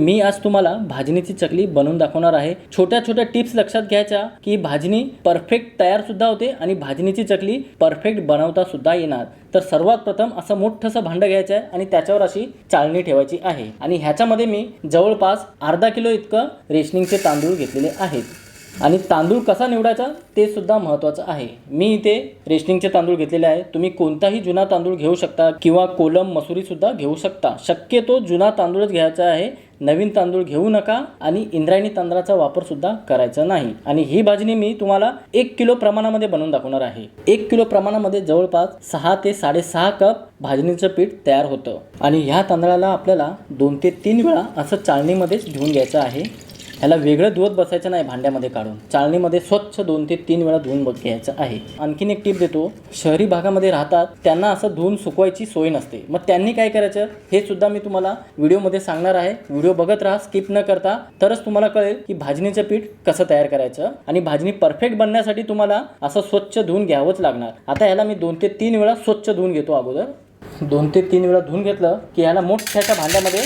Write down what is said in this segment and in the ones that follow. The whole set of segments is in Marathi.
मी आज तुम्हाला भाजणीची चकली बनवून दाखवणार आहे. छोट्या छोट्या टिप्स लक्षात घ्यायच्या की भाजणी परफेक्ट तयार सुद्धा होते आणि भाजणीची चकली परफेक्ट बनवता सुद्धा येणार. तर सर्वात प्रथम असं मोठंसं भांडं घ्यायचं आहे आणि त्याच्यावर अशी चाळणी ठेवायची आहे. आणि ह्याच्यामध्ये मी जवळपास अर्धा किलो इतकं रेशनिंगचे तांदूळ घेतलेले आहेत. आणि तांदूळ कसा निवडायचा ते सुद्धा महत्त्वाचं आहे. मी इथे रेशनिंगचे तांदूळ घेतलेले आहे. तुम्ही कोणताही जुना तांदूळ घेऊ शकता किंवा कोलम मसुरीसुद्धा घेऊ शकता. शक्यतो जुना तांदूळच घ्यायचा आहे. नवीन तांदूळ घेऊ नका आणि इंद्रायणी तांदळाचा वापर सुद्धा करायचा नाही. आणि ही भाजणी मी तुम्हाला एक किलो प्रमाणामध्ये बनवून दाखवणार आहे. एक किलो प्रमाणामध्ये जवळपास सहा ते साडेसहा कप भाजणीचं पीठ तयार होतं. आणि ह्या तांदळाला आपल्याला दोन ते तीन वेळा असं चाळणीमध्येच घेऊन घ्यायचं आहे. ह्याला वेगळं धुवत बसायचं नाही भांड्यामध्ये काढून. चाळणीमध्ये स्वच्छ दोन ते तीन वेळा धुवून बघ घ्यायचं आहे. आणखीन एक टीप देतो शहरी भागामध्ये राहतात त्यांना असं धुवून सुकवायची सोय नसते. मग त्यांनी काय करायचं? हे सुद्धा मी तुम्हाला व्हिडिओमध्ये सांगणार आहे. व्हिडिओ बघत राहा स्किप न करता. तरच तुम्हाला कळेल की भाजणीचं पीठ कसं तयार करायचं आणि भाजणी परफेक्ट बनण्यासाठी तुम्हाला असं स्वच्छ धुवून घ्यावंच लागणार. आता ह्याला मी दोन ते तीन वेळा स्वच्छ धुवून घेतो अगोदर. दोन ते तीन वेळा धुवून घेतलं की ह्याला मोठ्याच्या भांड्यामध्ये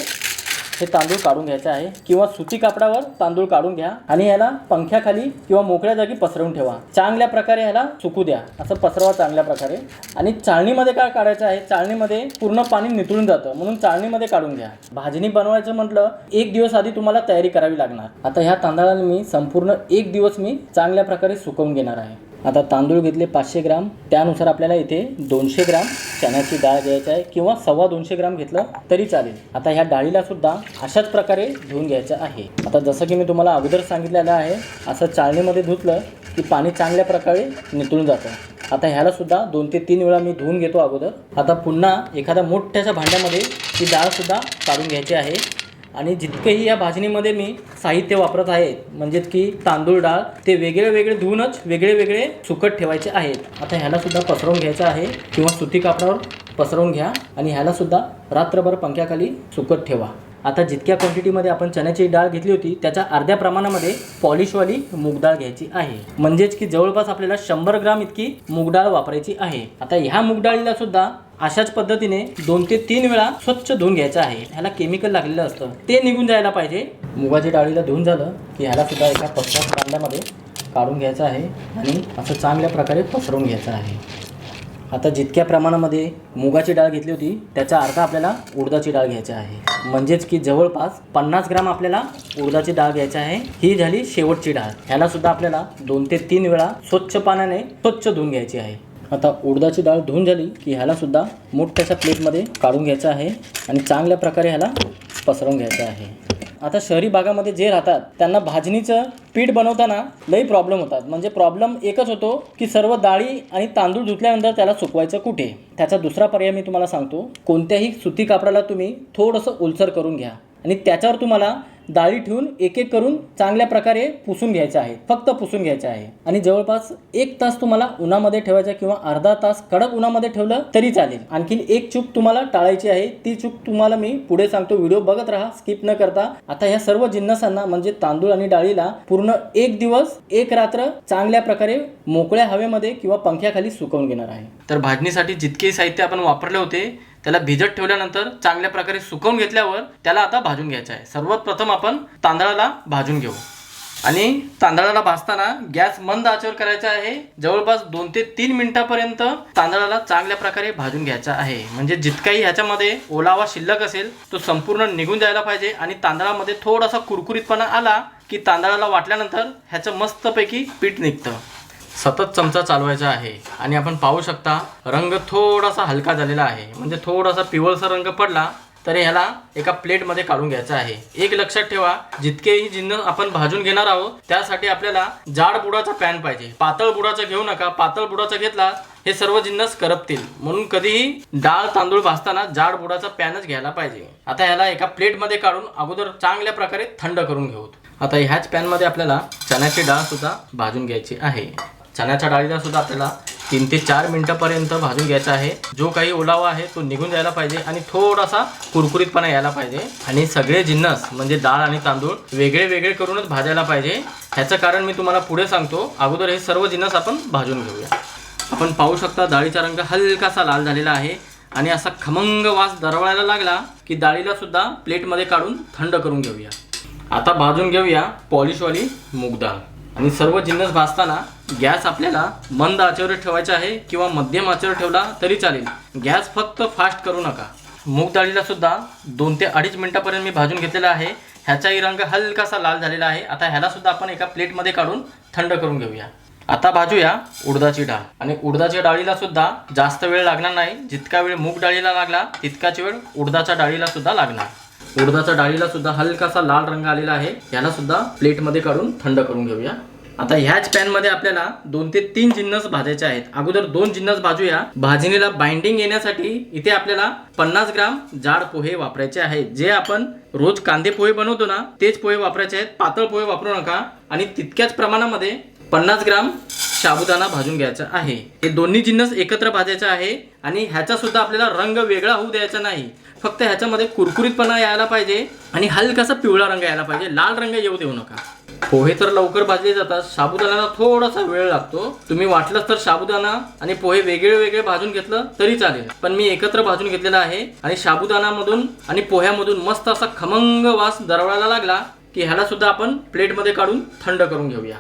हे तांदूळ काढून घ्यायचे आहे किंवा सुती कापडावर तांदूळ काढून घ्या आणि याला पंख्याखाली किंवा मोकळ्या जागी पसरवून ठेवा. चांगल्या प्रकारे ह्याला सुकू द्या. असं पसरवा चांगल्या प्रकारे. आणि चाळणीमध्ये काय काढायचं आहे? चाळणीमध्ये पूर्ण पाणी नितळून जातं. म्हणून चाळणीमध्ये काढून घ्या. भाजणी बनवायचं म्हटलं एक दिवस आधी तुम्हाला तयारी करावी लागणार. आता ह्या तांदळाला मी संपूर्ण एक दिवस मी चांगल्या प्रकारे सुकवून घेणार आहे. आता तांदूळ घेतले पाचशे ग्राम त्यानुसार आपल्याला इथे दोनशे ग्राम चण्याची डाळ घ्यायची आहे किंवा सव्वा दोनशे ग्राम घेतलं तरी चालेल. आता ह्या डाळीला सुद्धा अशाच प्रकारे धुवून घ्यायचं आहे. आता जसं की मी तुम्हाला अगोदर सांगितलेलं आहे असं चाळणीमध्ये धुतलं की पाणी चांगल्या प्रकारे नितळून जातं. आता ह्याला सुद्धा दोन ते तीन वेळा मी धुवून घेतो अगोदर. आता पुन्हा एखाद्या मोठ्याच्या भांड्यामध्ये ती डाळसुद्धा काढून घ्यायची आहे. आणि जितकंही या भाजणीमध्ये मी साहित्य वापरत आहे म्हणजेच की तांदूळ डाळ ते वेगळे वेगळे धुवूनच वेगळे वेगळे सुकट ठेवायचे आहेत. आता ह्याला सुद्धा पसरवून घ्यायचं आहे किंवा सुती कापडावर पसरवून घ्या आणि ह्याला सुद्धा रात्रभर पंख्याखाली सुकट ठेवा. आता जितक्या क्वांटिटीमध्ये आपण चण्याची डाळ घेतली होती त्याच्या अर्ध्या प्रमाणामध्ये पॉलिशवाली मूग डाळ घ्यायची आहे. म्हणजेच की जवळपास आपल्याला शंभर ग्राम इतकी मूग डाळ वापरायची आहे. आता ह्या मूग डाळीला सुद्धा अशाच पद्धतीने दोन ते तीन वेळा स्वच्छ धुवून घ्यायचं आहे. ह्याला केमिकल लागलेलं असतं. ते निघून जायला पाहिजे. मुगाची डाळीला धुवून झालं की ह्याला सुद्धा एका पत्रात कांद्यामध्ये काढून घ्यायचं आहे आणि असं चांगल्या प्रकारे पसरवून घ्यायचं आहे. आता जितक्या प्रमाणामध्ये मुगाची डाळ घेतली होती त्याचा अर्धा आपल्याला उडदाची डाळ घ्यायची आहे. म्हणजेच की जवळपास पन्नास ग्राम आपल्याला उडदाची डाळ घ्यायची आहे. ही झाली शेवटची डाळ. ह्याला सुद्धा आपल्याला दोन ते तीन वेळा स्वच्छ पाण्याने स्वच्छ धुवून घ्यायची आहे. आता उडदाची डाळ धुवून झाली की ह्यालासुद्धा मोठ्याच्या प्लेटमध्ये काढून घ्यायचं आहे आणि चांगल्या प्रकारे ह्याला पसरवून घ्यायचं आहे. आता शहरी भागामध्ये जे राहतात त्यांना भाजणीचं पीठ बनवताना लई प्रॉब्लेम होतात. म्हणजे प्रॉब्लेम एकच होतो की सर्व डाळी आणि तांदूळ धुतल्यानंतर त्याला सुकवायचं कुठे? त्याचा दुसरा पर्याय मी तुम्हाला सांगतो कोणत्याही सुती कापडाला तुम्ही थोडंसं ओलसर करून घ्या. आणि त्याच्यावर तुम्हाला डाळी ठेवून एक एक करून चांगल्या प्रकारे पुसून घ्यायचं आहे. फक्त पुसून घ्यायचं आहे. आणि जवळपास एक तास तुम्हाला उन्हामध्ये ठेवायचा किंवा अर्धा तास कडक उन्हामध्ये ठेवलं तरी चालेल. आणखीन एक चूक तुम्हाला टाळायची आहे. ती चूक तुम्हाला मी पुढे सांगतो. व्हिडिओ बघत राहा स्किप न करता. आता ह्या सर्व जिन्नसांना म्हणजे तांदूळ आणि डाळीला पूर्ण एक दिवस एक रात्र चांगल्या प्रकारे मोकळ्या हवेमध्ये किंवा पंख्याखाली सुकवून घेणार आहे. तर भाजणीसाठी जितके साहित्य आपण वापरले होते त्याला भिजत ठेवल्यानंतर चांगल्या प्रकारे सुकवून घेतल्यावर त्याला आता भाजून घ्यायचं आहे. सर्वात प्रथम आपण तांदळाला भाजून घेऊ. आणि तांदळाला भाजताना गॅस मंद आचेवर करायचा आहे. जवळपास दोन ते तीन मिनिटापर्यंत तांदळाला चांगल्या प्रकारे भाजून घ्यायचा आहे. म्हणजे जितकाही ह्याच्यामध्ये ओलावा शिल्लक असेल तो संपूर्ण निघून जायला पाहिजे आणि तांदळामध्ये थोडासा कुरकुरीतपणा आला की तांदळाला वाटल्यानंतर ह्याचं मस्तपैकी पीठ निघतं. सतत चमचा चालवायचा आहे. आणि आपण पाहू शकता रंग थोडासा हलका झालेला आहे. म्हणजे थोडासा पिवळसा रंग पडला तरी ह्याला एका प्लेटमध्ये काढून घ्यायचा आहे. एक लक्षात ठेवा जितकेही जिन्नस आपण भाजून घेणार आहोत त्यासाठी आपल्याला जाड बुडाचा पॅन पाहिजे. पातळ बुडाचा घेऊ नका. पातळ बुडाचा घेतला हे सर्व जिन्नस करपतील. म्हणून कधीही डाळ तांदूळ भाजताना जाड बुडाचा पॅनच घ्यायला पाहिजे. आता ह्याला एका प्लेटमध्ये काढून अगोदर चांगल्या प्रकारे थंड करून घेऊ आता ह्याच पॅनमध्ये आपल्याला चण्याची डाळ सुद्धा भाजून घ्यायची आहे. चण्याच्या डाळीला सुद्धा आपल्याला तीन ते चार मिनटापर्यंत भाजून घ्यायचा आहे. जो काही ओलावा आहे तो निघून जायला पाहिजे आणि थोडासा कुरकुरीतपणा यायला पाहिजे. आणि सगळे जिन्नस म्हणजे डाळ आणि तांदूळ वेगळे वेगळे करूनच भाजायला पाहिजे. ह्याचं कारण मी तुम्हाला पुढे सांगतो. अगोदर हे सर्व जिन्नस आपण भाजून घेऊया. आपण पाहू शकता डाळीचा रंग हलकासा लाल झालेला आहे. आणि असा खमंग वास दरवळायला लागला की डाळीला सुद्धा प्लेटमध्ये काढून थंड करून घेऊया. आता भाजून घेऊया पॉलिशवाली मूग डाळ. आणि सर्व जिन्नस भाजताना गॅस आपल्याला मंद आचेवर ठेवायचा आहे किंवा मध्यम आचेवर ठेवला तरी चालेल. गॅस फक्त फास्ट करू नका. मूग डाळीला सुद्धा दोन ते अडीच मिनिटापर्यंत मी भाजून घेतलेला आहे. ह्याचाही रंग हलकासा लाल झालेला आहे. आता ह्याला सुद्धा आपण एका प्लेटमध्ये काढून थंड करून घेऊया. आता भाजूया उडदाची डाळ. आणि उडदाच्या डाळीला सुद्धा जास्त वेळ लागणार नाही. जितका वेळ मूग डाळीला लागला तितकाच वेळ उडदाच्या डाळीला सुद्धा लागणार. उडदाच्या डाळीला सुद्धा हलकासा लाल रंग आलेला आहे. याला सुद्धा प्लेटमध्ये काढून थंड करून घेऊया. आता ह्याच पॅनमध्ये आपल्याला दोन ते तीन जिन्नस भाजायचे आहेत. अगोदर दोन जिन्नस भाजूया. भाजणीला बाइंडिंग येण्यासाठी इथे आपल्याला पन्नास ग्राम जाड पोहे वापरायचे आहेत. जे आपण रोज कांदे पोहे बनवतो ना तेच पोहे वापरायचे आहेत. पातळ पोहे वापरू नका. आणि तितक्याच प्रमाणामध्ये पन्नास ग्राम साबुदाणा भाजून घ्यायचा आहे. हे दोन्ही जिन्नस एकत्र भाजायचे आहे आणि ह्याचा सुद्धा आपल्याला रंग वेगळा होऊ द्यायचा नाही. फक्त ह्याच्यामध्ये कुरकुरीतपणा यायला पाहिजे आणि हलकासा पिवळा रंग यायला पाहिजे. लाल रंग येऊ देऊ नका. पोहे तर लवकर भाजले जातात. साबुदाण्याला थोडासा वेळ लागतो. तुम्ही वाटलंच तर साबुदाणा आणि पोहे वेगळे वेगळे भाजून घेतलं तरी चालेल. पण मी एकत्र भाजून घेतलेला आहे आणि साबुदाणामधून आणि पोह्यामधून मस्त असा खमंग वास दरवळायला लागला की ह्याला सुद्धा आपण प्लेटमध्ये काढून थंड करून घेऊया.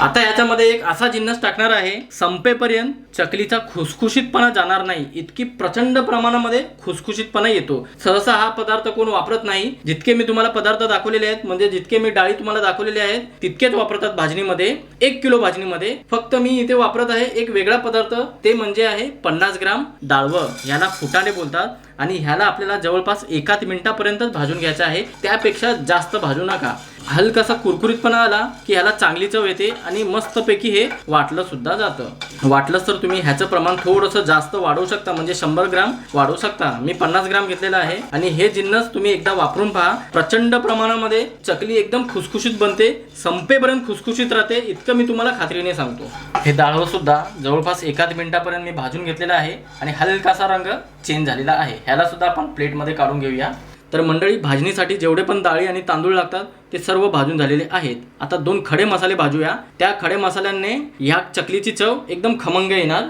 आता याच्यामध्ये एक असा जिन्नस टाकणार आहे संपेपर्यंत चकलीचा खुसखुशीतपणा जाणार नाही. इतकी प्रचंड प्रमाणामध्ये खुसखुशीतपणा येतो. सहसा हा पदार्थ कोण वापरत नाही. जितके मी तुम्हाला पदार्थ दाखवलेले आहेत म्हणजे जितके मी डाळी तुम्हाला दाखवलेले आहेत तितकेच वापरतात भाजणीमध्ये. एक किलो भाजणीमध्ये. फक्त मी इथे वापरत आहे एक वेगळा पदार्थ. ते म्हणजे आहे पन्नास ग्राम डाळवं. याला फुटाणे बोलतात आणि ह्याला आपल्याला जवळपास एकाच मिनिटापर्यंतच भाजून घ्यायचं आहे. त्यापेक्षा जास्त भाजू नका. हलकासा कुरकुरीतपणा आला की ह्याला चांगली चव येते आणि मस्तपैकी हे वाटलं सुद्धा जातं. वाटलंच तर तुम्ही ह्याचं प्रमाण थोडंसं जास्त वाढवू शकता म्हणजे शंभर ग्राम वाढवू शकता. मी पन्नास ग्राम घेतलेला आहे आणि हे जिन्नस तुम्ही एकदा वापरून पहा. प्रचंड प्रमाणामध्ये चकली एकदम खुसखुशीत बनते संपेपर्यंत खुसखुशीत राहते इतकं मी तुम्हाला खात्रीने सांगतो. हे डाळवं सुद्धा जवळपास एकाच मिनिटापर्यंत मी भाजून घेतलेलं आहे आणि हलकासा रंग चेंज झालेला आहे. ह्याला सुद्धा आपण प्लेटमध्ये काढून घेऊया. तर मंडळी भाजणीसाठी जेवढे पण डाळी आणि तांदूळ लागतात ते सर्व भाजून झालेले आहेत. आता दोन खडे मसाले भाजूया. त्या खडे मसाल्यांनी ह्या चकलीची चव एकदम खमंग येणार.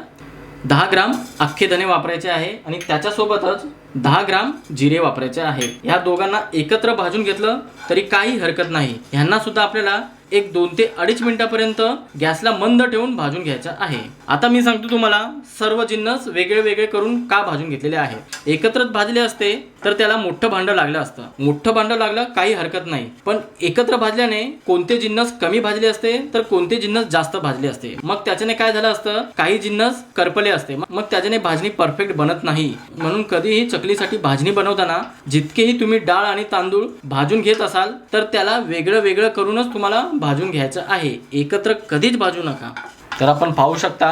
दहा ग्राम अख्खे धने वापरायचे आहे आणि त्याच्यासोबतच दहा ग्राम जिरे वापरायचे आहे. ह्या दोघांना एकत्र भाजून घेतलं तरी काही हरकत नाही. ह्यांना सुद्धा आपल्याला एक दोन ते अडीच मिनिटापर्यंत गॅसला मंद ठेवून भाजून घ्यायचं आहे. आता मी सांगतो तुम्हाला सर्व जिन्नस वेगळे वेगळे करून का भाजून घेतलेले आहे. एकत्रच भाजले असते तर त्याला मोठं भांडं लागलं असतं. मोठं भांडं लागलं काही हरकत नाही. पण एकत्र भाजल्याने कोणते जिन्नस कमी भाजले असते तर कोणते जिन्नस जास्त भाजले असते? मग त्याच्याने काय झालं असतं? काही जिन्नस करपले असते. मग त्याच्याने भाजणी परफेक्ट बनत नाही. म्हणून कधीही चकलीसाठी भाजणी बनवताना जितकेही तुम्ही डाळ आणि तांदूळ भाजून घेत असाल तर त्याला वेगळं वेगळं करूनच तुम्हाला भाजून घ्यायचं आहे. एकत्र कधीच भाजू नका. तर आपण पाहू शकता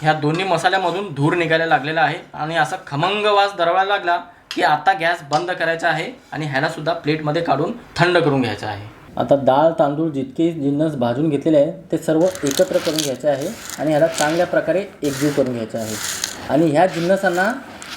ह्या दोन्ही मसाल्यामधून धूर निघायला लागलेला आहे आणि असा खमंग वास दरवायला लागला की आता गॅस बंद करायचा आहे आणि ह्याला सुद्धा प्लेटमध्ये काढून थंड करून घ्यायचं आहे. आता डाळ तांदूळ जितके जिन्नस भाजून घेतलेले आहे ते सर्व एकत्र करून घ्यायचे आहे आणि ह्याला चांगल्या प्रकारे एकजीव करून घ्यायचं आहे. आणि ह्या जिन्नसांना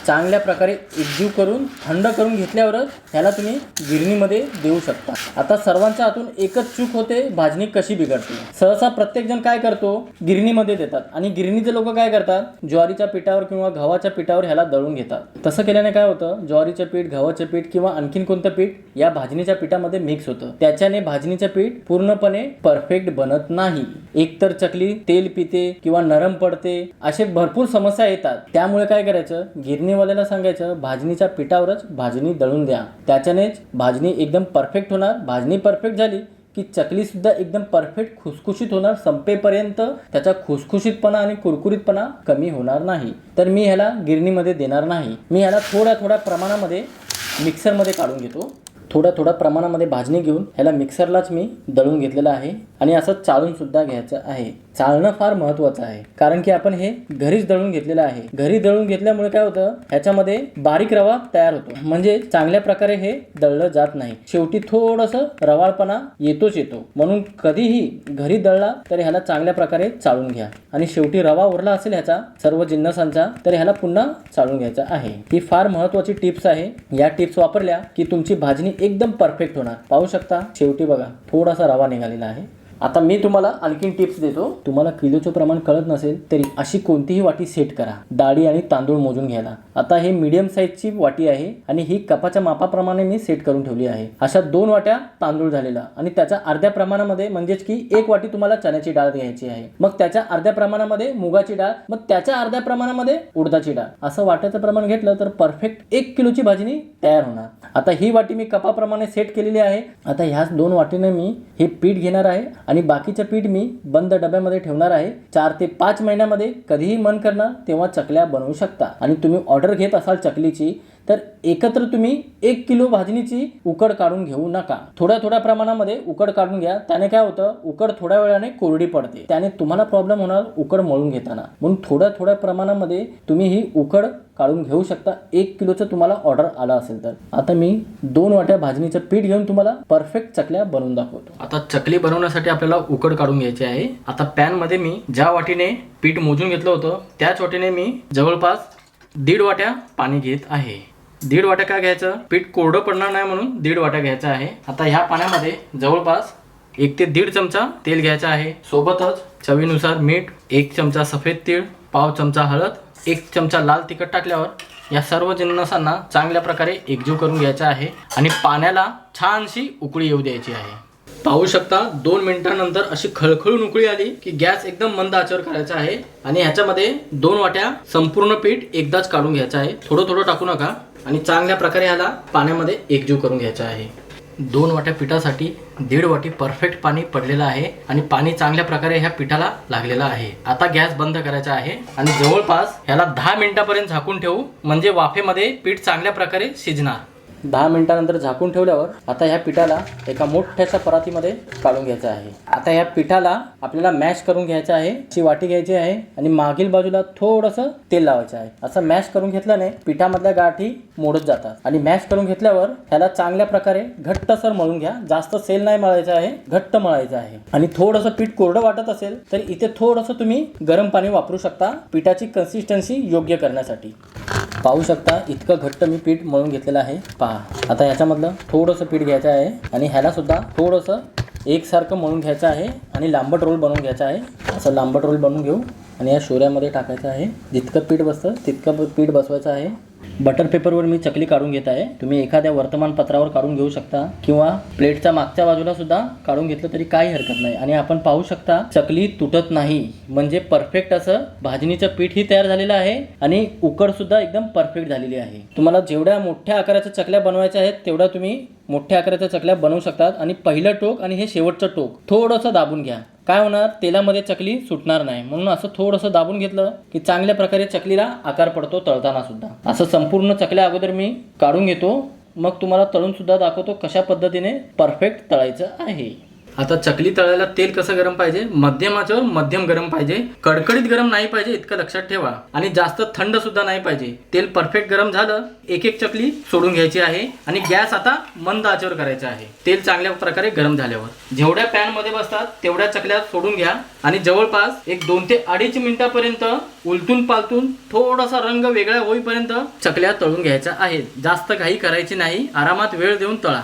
चांगल्या प्रकारे एकजीव करून थंड करून घेतल्यावरच ह्याला तुम्ही गिरणीमध्ये देऊ शकता. आता सर्वांच्या हातून एकच चूक होते भाजणी कशी बिघडते? सहसा प्रत्येक जण काय करतो? गिरणीमध्ये देतात. आणि गिरणीचे लोक काय करतात? ज्वारीच्या पिठावर किंवा गव्हाच्या पिठावर ह्याला दळून घेतात. तसं केल्याने काय होतं? ज्वारीचं पीठ गव्हाचं पीठ किंवा आणखीन कोणतं पीठ या भाजणीच्या पिठामध्ये मिक्स होतं. त्याच्याने भाजणीचं पीठ पूर्णपणे परफेक्ट बनत नाही. एकतर चकली तेल पिते किंवा नरम पडते असे भरपूर समस्या येतात. त्यामुळे काय करायचं? गिरणीवाल्याला सांगायचं भाजणीच्या पिठावरच भाजणी दळून द्या. त्याच्यानेच भाजणी एकदम परफेक्ट होणार. भाजणी परफेक्ट झाली की चकलीसुद्धा एकदम परफेक्ट खुसखुशीत होणार संपेपर्यंत त्याचा खुसखुशीतपणा आणि कुरकुरीतपणा कमी होणार नाही. तर मी ह्याला गिरणीमध्ये देणार नाही. मी ह्याला थोड्या थोड्या प्रमाणामध्ये मिक्सरमध्ये काढून घेतो. थोड्या थोड्या प्रमाणामध्ये भाजणी घेऊन ह्याला मिक्सरलाच मी दळून घेतलेलं आहे आणि असं चाळूनसुद्धा घ्यायचं आहे. चालणं फार महत्वाचं आहे. कारण की आपण हे घरीच दळून घेतलेलं आहे. घरी दळून घेतल्यामुळे काय होतं? ह्याच्यामध्ये बारीक रवा तयार होतो. म्हणजे चांगल्या प्रकारे हे दळलं जात नाही. शेवटी थोडस रवाळपणा येतोच येतो. म्हणून कधीही घरी दळला तर ह्याला चांगल्या प्रकारे चाळून घ्या. आणि शेवटी रवा उरला असेल ह्याचा सर्व जिन्नसांचा तर ह्याला पुन्हा चाळून घ्यायचा आहे. ही फार महत्वाची टिप्स आहे. या टिप्स वापरल्या की तुमची भाजणी एकदम परफेक्ट होणार. पाहू शकता? शेवटी बघा थोडासा रवा निघालेला आहे. आता मी तुम्हाला आणखीन टिप्स देतो. तुम्हाला किलोचं प्रमाण कळत नसेल तरी अशी कोणतीही वाटी सेट करा. डाळी आणि तांदूळ मोजून घ्यायला. आता हे मीडियम साईजची वाटी आहे आणि ही कपाच्या मापाप्रमाणे मी सेट करून ठेवली आहे. अशा दोन वाट्या तांदूळ झालेला आणि त्याच्या अर्ध्या प्रमाणामध्ये म्हणजेच की एक वाटी तुम्हाला चण्याची डाळ घ्यायची आहे. मग त्याच्या अर्ध्या प्रमाणामध्ये मुगाची डाळ मग त्याच्या अर्ध्या प्रमाणामध्ये उडदाची डाळ. असं वाट्याचं प्रमाण घेतलं तर परफेक्ट एक किलोची भाजणी तयार होणार. आता ही वाटी मी कपाप्रमाणे सेट केलेली आहे. आता ह्याच दोन वाटीने मी हे पीठ घेणार आहे. आणि बाकीचं पीठ मी बंद डब्यामध्ये ठेवणार आहे. चार ते पाच महिन्यामध्ये कधीही मन करणार तेव्हा चकल्या बनवू शकता. आणि तुम्ही ऑर्डर घेत असाल चकलीची तर एकत्र तुम्ही एक किलो भाजणीची उकड काढून घेऊ नका. थोड्या थोड्या प्रमाणामध्ये उकड काढून घ्या. त्याने काय होतं? उकड थोड्या वेळाने कोरडी पडते. त्याने तुम्हाला प्रॉब्लेम होणार उकड मळून घेताना. म्हणून थोड्या थोड्या प्रमाणामध्ये तुम्ही ही उकड काढून घेऊ शकता. एक किलोचं तुम्हाला ऑर्डर आला असेल तर. आता मी दोन वाट्या भाजणीचं पीठ घेऊन तुम्हाला परफेक्ट चकल्या बनवून दाखवतो. आता चकली बनवण्यासाठी आपल्याला उकड काढून घ्यायची आहे. आता पॅनमध्ये मी ज्या वाटीने पीठ मोजून घेतलं होतं त्याच वाटीने मी जवळपास दीड वाट्या पाणी घेत आहे. दीड वाट्या काय घ्यायचं? पीठ कोरडं पडणार नाही म्हणून दीड वाट्या घ्यायचं आहे. आता ह्या पाण्यामध्ये जवळपास एक ते दीड चमचा तेल घ्यायचं आहे. सोबतच चवीनुसार मीठ एक चमचा सफेद तीळ पाव चमचा हळद एक चमचा लाल तिखट टाकल्यावर या सर्व जिन्नसांना चांगल्या प्रकारे एकजीव करून घ्यायचा आहे आणि पाण्याला छानशी उकळी येऊ द्यायची आहे. पाहू शकता दोन मिनिटांनंतर अशी खळखळून उकळी आली की गॅस एकदम मंद आचर करायचा आहे आणि ह्याच्यामध्ये दोन वाट्या संपूर्ण पीठ एकदाच काढून घ्यायचं आहे. थोडं थोडं टाकू नका. आणि चांगल्या प्रकारे ह्याला पाण्यामध्ये एकजीव करून घ्यायचं आहे. दोन वाट्या पिठासाठी दीड वाटी परफेक्ट पाणी पडलेलं आहे आणि पाणी चांगल्या प्रकारे ह्या पिठाला लागलेलं आहे. आता गॅस बंद करायचा आहे आणि जवळपास ह्याला दहा मिनिटापर्यंत झाकून ठेवू म्हणजे वाफेमध्ये पीठ चांगल्या प्रकारे शिजणार. दहा मिनिटानंतर झाकून ठेवल्यावर आता ह्या पिठाला एका मोठ्याशा परातीमध्ये काढून घ्यायचं आहे. आता ह्या पिठाला आपल्याला मॅश करून घ्यायचं आहे. ची वाटी घ्यायची आहे आणि मागील बाजूला थोडंसं तेल लावायचं आहे. असं मॅश करून घेतल्याने पिठामधल्या गाठी मोडत जातात. आणि मॅश करून घेतल्यावर ह्याला चांगल्या प्रकारे घट्टसर मळून घ्या. जास्त सेल नाही मळायचं आहे. घट्ट मळायचं आहे. आणि थोडंसं पीठ कोरडं वाटत असेल तर इथे थोडंसं तुम्ही गरम पाणी वापरू शकता पिठाची कन्सिस्टन्सी योग्य करण्यासाठी. पाहू शकता इतकं घट्ट मी पीठ मळून घेतलेलं आहे. पहा आता ह्याच्यामधलं थोडंसं पीठ घ्यायचं आहे आणि ह्यालासुद्धा थोडंसं एकसारखं मळून घ्यायचं आहे आणि लांबट रोल बनवून घ्यायचा आहे. असं लांबट रोल बनवून घेऊ आणि या शोऱ्यामध्ये टाकायचं आहे. जितकं पीठ बसतं तितकं पीठ बसवायचं आहे. बटर पेपरवर मी चकली काढून घेत आहे. तुम्ही एखाद्या वर्तमानपत्रावर काढून घेऊ शकता किंवा प्लेटच्या मागच्या बाजूला सुद्धा काढून घेतलं तरी काही हरकत नाही. आणि आपण पाहू शकता चकली तुटत नाही. म्हणजे परफेक्ट असं भाजणीचं पीठ ही तयार झालेलं आहे आणि उकड सुद्धा एकदम परफेक्ट झालेली आहे. तुम्हाला जेवढ्या मोठ्या आकाराच्या चकल्या बनवायच्या आहेत तेवढ्या तुम्ही मोठ्या आकाराच्या चकल्या बनवू शकतात. आणि पहिलं टोक आणि हे शेवटचं टोक थोडंसं दाबून घ्या. काय होणार? तेलामध्ये चकली सुटणार नाही. म्हणून असं थोडंसं दाबून घेतलं की चांगल्या प्रकारे चकलीला आकार पडतो तळताना सुद्धा. असं संपूर्ण चकल्या अगोदर मी काढून घेतो. मग तुम्हाला तळून सुद्धा दाखवतो कशा पद्धतीने परफेक्ट तळायचं आहे. आता चकली तळायला तेल कसं गरम पाहिजे? मध्यम मध्यम गरम पाहिजे. कडकडीत गरम नाही पाहिजे इतकं लक्षात ठेवा. आणि जास्त थंड सुद्धा नाही पाहिजे. तेल परफेक्ट गरम झालं एक एक चकली सोडून घ्यायची आहे. आणि गॅस आता मंद आचेवर करायचा आहे. तेल चांगल्या प्रकारे गरम झाल्यावर. जेवढ्या पॅनमध्ये बसतात तेवढ्या चकल्या सोडून घ्या. आणि जवळपास एक दोन ते अडीच मिनिटापर्यंत उलटून पालटून थोडासा रंग वेगळा होईपर्यंत चकल्या तळून घ्यायच्या आहेत. जास्त घाई करायची नाही. आरामात वेळ देऊन तळा.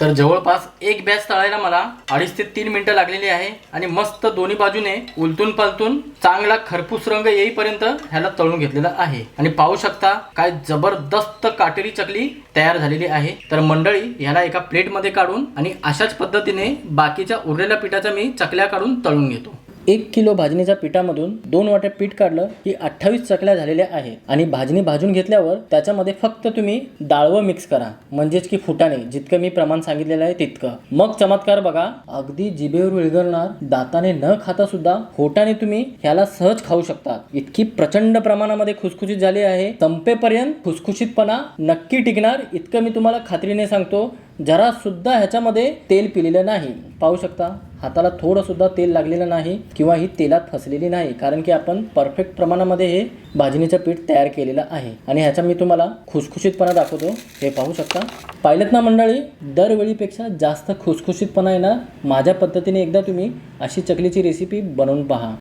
तर जवळपास एक बॅच तळायला मला अडीच ते तीन मिनिटं लागलेली आहे आणि मस्त दोन्ही बाजूने उलटून पालतून चांगला खरपूस रंग येईपर्यंत ह्याला तळून घेतलेला आहे. आणि पाहू शकता काय जबरदस्त काटेरी चकली तयार झालेली आहे. तर मंडळी ह्याला एका प्लेटमध्ये काढून आणि अशाच पद्धतीने बाकीच्या उरलेल्या पिठाच्या मी चकल्या काढून तळून घेतो. एक किलो भाजणीच्या पिठामधून दोन वाट्या पीठ काढलं की अठ्ठावीस चकल्या झालेल्या आहे. आणि भाजणी भाजून घेतल्यावर त्याच्यामध्ये फक्त तुम्ही डाळवं मिक्स करा. म्हणजेच की फुटाणे जितकं मी प्रमाण सांगितलेलं आहे तितकं. मग चमत्कार बघा अगदी जिभेवर विरघळणार दाताने न खाता सुद्धा होटाने तुम्ही ह्याला सहज खाऊ शकता इतकी प्रचंड प्रमाणामध्ये खुसखुशीत झाली आहे. संपेपर्यंत खुसखुशीतपणा नक्की टिकणार. इतकं मी तुम्हाला खात्रीने सांगतो. जरासुद्धा ह्याच्यामध्ये तेल पिलेलं नाही. पाहू शकता हाताला थोडंसुद्धा तेल लागलेलं नाही किंवा ही तेलात फसलेली नाही कारण की आपण परफेक्ट प्रमाणामध्ये हे भाजणीचं पीठ तयार केलेलं आहे. आणि ह्याचा मी तुम्हाला खुसखुशीतपणा दाखवतो. हे पाहू शकता. पाहिलं ना मंडळी दरवेळीपेक्षा जास्त खुसखुशीतपणा येणार माझ्या पद्धतीने एकदा तुम्ही अशी चकलीची रेसिपी बनवून पहा.